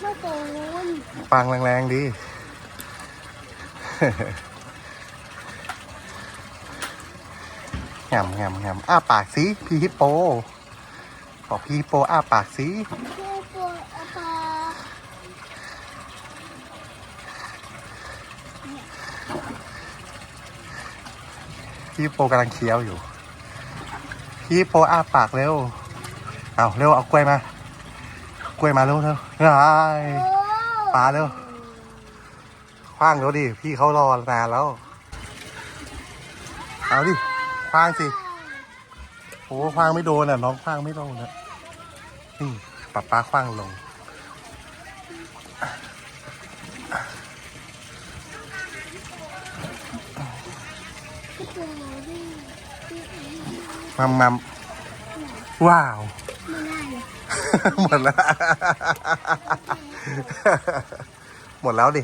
ไม่โดนปังแรงๆดีแงมแงมแงมอ้าปากสิพี่ฮิปโป บอกพี่ฮิปโปอ้าปากสิเพื่อปวดอาปาพี่ฮิปโปกำลังเคี้ยวอยู่ พี่ฮิปโปอ้าปากเร็ว เอาเร็วเอากล้วยมา กล้วยมาเร็วเร็วไอ้ยปลาเร็วคว้างเร็วดิ พี่เขารอนานแล้ว เอาดิคว้างสิโอ้คว้างไม่โดนอะ น้องคว้างไม่โดนอะนี่ป้าป้าคว้างลงมัมมัมว้าว หมดแล้ว หมดแล้วดิ